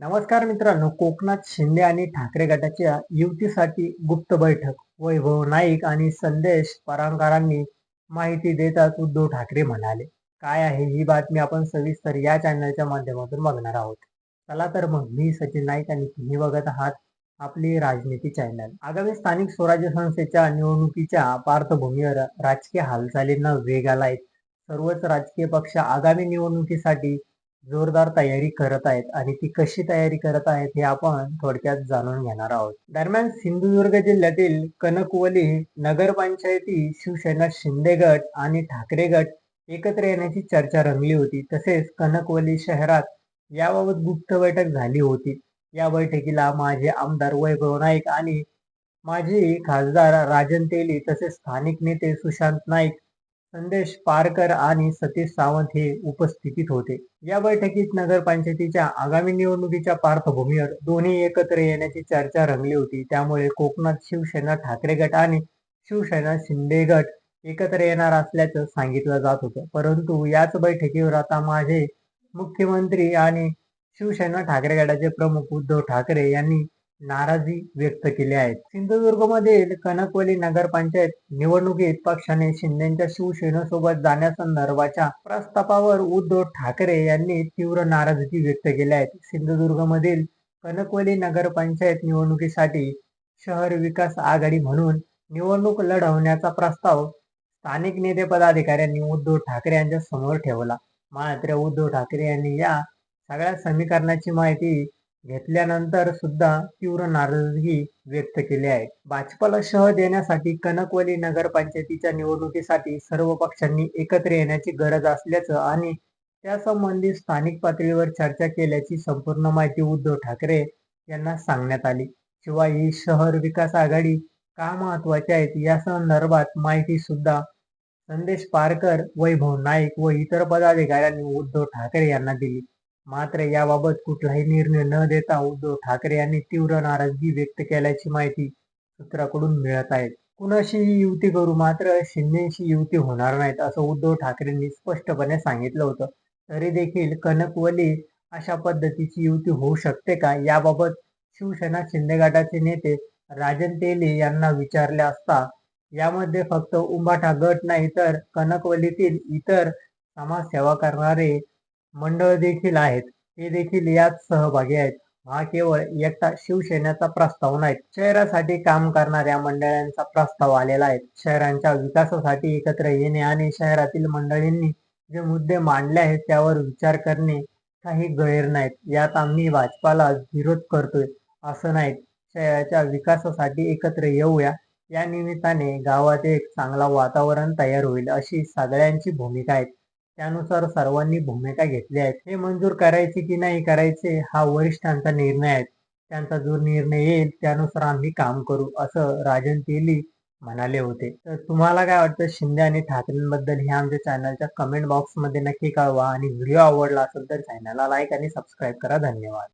नमस्कार मित्रांनो कोकणात शिंदे आणि ठाकरे गटाच्या युतीसाठी गुप्त बैठक. वैभव नाईक आणि संदेश परांकारांनी माहिती देताच उद्धव ठाकरे म्हणाले काय आहे ही बातमी आपण सविस्तर या चॅनलच्या माध्यमातून बघणार आहोत. चला तर मग मी सचिन नाईक आणि तुम्ही बघत आहात आपली राजनीती चॅनल आगामी स्थानिक स्वराज्य संस्थेच्या निवडणुकीच्या पार्श्वभूमीवर राजकीय हालचालींना वेग आलाय. सर्वच राजकीय पक्ष आगामी निवडणुकीसाठी जोरदार तयारी करत आहेत आणि ती कशी तयारी करत आहेत हे आपण थोडक्यात जाणून घेणार आहोत. दरम्यान सिंधुदुर्ग जिल्ह्यातील कनकवली नगरपंचायती शिवसेना शिंदे गट आणि ठाकरे गट एकत्र येण्याची चर्चा रंगली होती. तसेच कनकवली शहरात याबाबत गुप्त बैठक झाली होती. या बैठकीला माझे आमदार वैभव नाईक आणि माजी खासदार राजन तेली तसेच स्थानिक नेते सुशांत नाईक संदेश पारकर आणि सतीश सावंत हे उपस्थितीत होते. या बैठकीत नगरपंचायतीच्या आगामी निवडणुकीच्या पार्श्वभूमीवर दोन्ही एकत्र येण्याची चर्चा रंगली होती. त्यामुळे कोकणात शिवसेना ठाकरे गट आणि शिवसेना शिंदे गट एकत्र येणार असल्याचं सांगितलं जात होतं. परंतु याच बैठकीवर आता माझे मुख्यमंत्री आणि शिवसेना ठाकरे गटाचे प्रमुख उद्धव ठाकरे यांनी नाराजी व्यक्त केली आहे सिंधुदुर्गमधील कनकवली नगरपंचायत निवडणुकीत पक्षाने शिंदेच्या शिवसेनेसोबत जाण्यासंदर्भाच्या प्रस्तावावर उद्धव ठाकरे यांनी तीव्र नाराजगी व्यक्त केली आहे. सिंधुदुर्गमधील कनकवली नगरपंचायत निवडणुकीसाठी शहर विकास आघाडी म्हणून निवडणूक लढवण्याचा प्रस्ताव स्थानिक नेते पदाधिकाऱ्यांनी उद्धव ठाकरे यांच्या समोर ठेवला. मात्र उद्धव ठाकरे यांनी या सगळ्या समीकरणाची माहिती घेतल्यानंतर सुद्धा तीव्र नाराजगी व्यक्त केली आहे. भाजपला शह देण्यासाठी कनकवली नगरपंचायतीच्या निवडणुकीसाठी सर्व पक्षांनी एकत्र येण्याची गरज असल्याचं आणि त्यासंबंधी स्थानिक पातळीवर चर्चा केल्याची संपूर्ण माहिती उद्धव ठाकरे यांना सांगण्यात आली. शिवाय ही शहर विकास आघाडी का महत्वाची आहेत या संदर्भात माहिती सुद्धा संदेश पारकर वैभव नाईक व इतर पदाधिकाऱ्यांनी उद्धव ठाकरे यांना दिली. मात्र याबाबत कुठलाही निर्णय न देता उद्धव ठाकरे यांनी तीव्र नाराजगी व्यक्त केल्याची माहिती सूत्राकडून मिळत आहे. कुणाशीही युती करू मात्र शिंदेशी युती होणार नाहीत असं उद्धव ठाकरेंनी स्पष्टपणे सांगितलं होतं. तरी देखील कनकवली अशा पद्धतीची युती होऊ शकते का? याबाबत शिवसेना शिंदे गटाचे नेते राजन तेली यांना विचारले असता यामध्ये फक्त उंबाठा गट नाही तर कनकवलीतील इतर समाजसेवा करणारे मंडळ देखील आहेत. ते देखील यात सहभागी आहेत. हा केवळ एकटा शिवसेनेचा प्रस्ताव नाही. शहरासाठी काम करणाऱ्या मंडळांचा प्रस्ताव आलेला आहे. शहरांच्या विकासासाठी एकत्र येणे आणि शहरातील मंडळींनी जे मुद्दे मांडले आहेत त्यावर विचार करणे काही गैर नाहीत. यात आम्ही भाजपाला विरोध करतोय असं नाही. शहराच्या विकासासाठी एकत्र येऊया. या निमित्ताने गावात एक चांगला वातावरण तयार होईल अशी सगळ्यांची भूमिका आहे. त्यानुसार सर्वांनी भूमिका घेतल्या आहेत. हे मंजूर करायचे की नाही करायचे हा वरिष्ठांचा निर्णय आहे. त्यांचा जो निर्णय येईल त्यानुसार आम्ही काम करू असं राजन तेली म्हणाले होते. तर तुम्हाला काय वाटतं? शिंदे आणि ठाकरेंबद्दल हे आमच्या चॅनलच्या कमेंट बॉक्समध्ये नक्की कळवा. आणि व्हिडिओ आवडला असेल तर चॅनलला लाईक आणि सबस्क्राईब करा. धन्यवाद.